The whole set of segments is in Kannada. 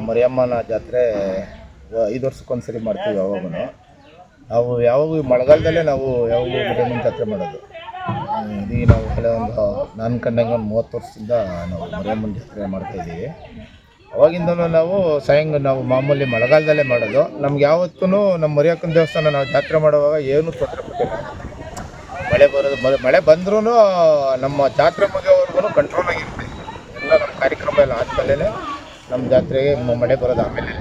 ಮರಿಯಮ್ಮನ ಜಾತ್ರೆ ಐದು ವರ್ಷಕ್ಕೊಂದ್ಸರಿ ಮಾಡ್ತೀವಿ ಯಾವಾಗೂ ನಾವು ಯಾವಾಗೂ ಮಳೆಗಾಲದಲ್ಲೇ ನಾವು ಯಾವಾಗೂ ಮರಿಯಮ್ಮನ ಜಾತ್ರೆ ಮಾಡೋದು. ಇಡೀ ನಾವು ಕೆಲವೊಂದು, ನಾನು ಕಂಡಂಗೆ ಒಂದು ಮೂವತ್ತು ವರ್ಷದಿಂದ ನಾವು ಮರಿಯಮ್ಮನ ಜಾತ್ರೆ ಮಾಡ್ತಾಯಿದ್ದೀವಿ ಅವಾಗಿಂದನೂ ನಾವು ಸಾಯಂಗ, ನಾವು ಮಾಮೂಲಿ ಮಳೆಗಾಲದಲ್ಲೇ ಮಾಡೋದು. ನಮ್ಗೆ ಯಾವತ್ತೂ ನಮ್ಮ ಮರಿಯಕ್ಕನ ದೇವಸ್ಥಾನ ನಾವು ಜಾತ್ರೆ ಮಾಡುವಾಗ ಏನೂ ತೊಂದರೆ ಕೊಟ್ಟಿಲ್ಲ. ಮಳೆ ಬರೋದು ಮಳೆ- ಮಳೆ ಬಂದ್ರೂ ನಮ್ಮ ಜಾತ್ರೆ ಮುಗಿಯೋವರೆಗೂ ಕಂಟ್ರೋಲ್ ಆಗಿರ್ತೀವಿ ಎಲ್ಲ ನಮ್ಮ ಕಾರ್ಯಕ್ರಮ ಎಲ್ಲ ಆದಮೇಲೆ ನಮ್ಮ ಜಾತ್ರೆಗೆ ಮಡೆ ಬರೋದು ಆಮೇಲೆ.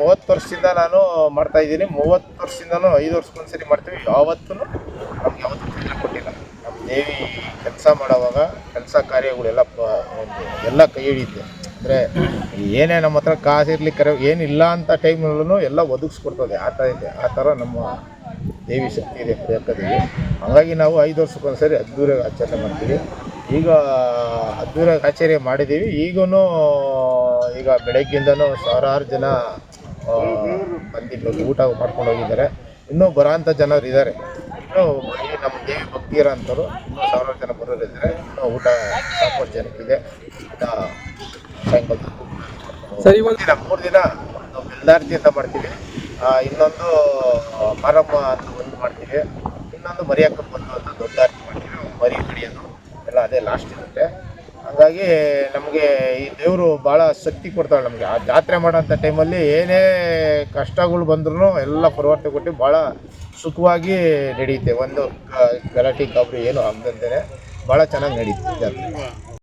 ಮೂವತ್ತು ವರ್ಷದಿಂದ ನಾನು ಮಾಡ್ತಾ ಇದ್ದೀನಿ. ಮೂವತ್ತು ವರ್ಷದಿಂದನೂ ಐದು ವರ್ಷಕ್ಕೊಂದ್ಸರಿ ಮಾಡ್ತೀವಿ. ಯಾವತ್ತೂ ನಮ್ಗೆ ಯಾವತ್ತೂ ತೊಂದರೆ ಕೊಟ್ಟಿಲ್ಲ. ನಮ್ಮ ದೇವಿ ಕೆಲಸ ಮಾಡೋವಾಗ ಕೆಲಸ ಕಾರ್ಯಗಳೆಲ್ಲ ಎಲ್ಲ ಕೈ ಹಿಡಿಯುತ್ತೆ. ಅಂದರೆ ಏನೇ ನಮ್ಮ ಹತ್ರ ಕಾಸು ಇರಲಿ ಕರೆ ಏನಿಲ್ಲ ಅಂತ ಟೈಮ್ನಲ್ಲೂ ಎಲ್ಲ ಒದಗಿಸ್ಕೊಡ್ತದೆ. ಆ ಥರ ಇದೆ. ಆ ಥರ ನಮ್ಮ ದೇವಿ ಶಕ್ತಿ ಇದೆ ಬೇಕಾದಿಗೆ ಹಾಗಾಗಿ ನಾವು ಐದು ವರ್ಷಕ್ಕೊಂದ್ಸರಿ ಅದ್ದೂರಿಯಾಗಿ ಆಚರಣೆ ಮಾಡ್ತೀವಿ. ಈಗ ಅದ್ದೂರಿಯಾಗಿ ಆಚರಣೆ ಮಾಡಿದ್ದೀವಿ. ಈಗೂ ಈಗ ಬೆಳಗ್ಗಿಂದನೂ ಸಾವಿರಾರು ಜನ ಬಂದಿದ್ದು ಬಂದು ಊಟ ಮಾಡ್ಕೊಂಡು ಹೋಗಿದ್ದಾರೆ ಇನ್ನೂ ಬರೋಂಥ ಜನರು ಇದ್ದಾರೆ. ಇನ್ನೂ ನಮ್ಮ ದೇವಿ ಭಕ್ತಿ ಇರೋ ಅಂಥವ್ರು ಇನ್ನೂ ಸಾವಿರಾರು ಜನ ಬರೋರು ಇದ್ದಾರೆ ಇನ್ನೂ ಊಟ ಸಾಕಷ್ಟು ಜನಕ್ಕಿದೆ. ಊಟ ಸರಿ ದಿನ ಮೂರು ದಿನ ಒಂದು ಬೆಲ್ದಾರ್ತಿ ಅಂತ ಮಾಡ್ತೀವಿ ಇನ್ನೊಂದು ಮಾರಮ್ಮ ಅಂತ ಒಂದು ಮಾಡ್ತೀವಿ. ಇನ್ನೊಂದು ಮರಿಯಕ್ಕ ಬಂದು ಅಂತ ದೊಡ್ಡ ಆರತಿ ಮಾಡ್ತೀವಿ. ಮರಿ ಕಡಿಯೋದು ಎಲ್ಲ ಅದೇ ಲಾಸ್ಟ್ ಇರುತ್ತೆ. ಹಾಗಾಗಿ ನಮಗೆ ಈ ದೇವರು ಭಾಳ ಶಕ್ತಿ ಕೊಡ್ತಾಳೆ ನಮಗೆ. ಆ ಜಾತ್ರೆ ಮಾಡೋಂಥ ಟೈಮಲ್ಲಿ ಏನೇ ಕಷ್ಟಗಳು ಬಂದ್ರೂ ಎಲ್ಲ ಪರವರ್ತೆ ಕೊಟ್ಟು ಭಾಳ ಸುಖವಾಗಿ ನಡೆಯುತ್ತೆ ಒಂದು ಗಲಾಟೆ, ಗಾಬರಿ ಏನು ಆಗದಂತೆ ಭಾಳ ಚೆನ್ನಾಗಿ ನಡೆಯುತ್ತೆ ಜಾತ್ರೆ.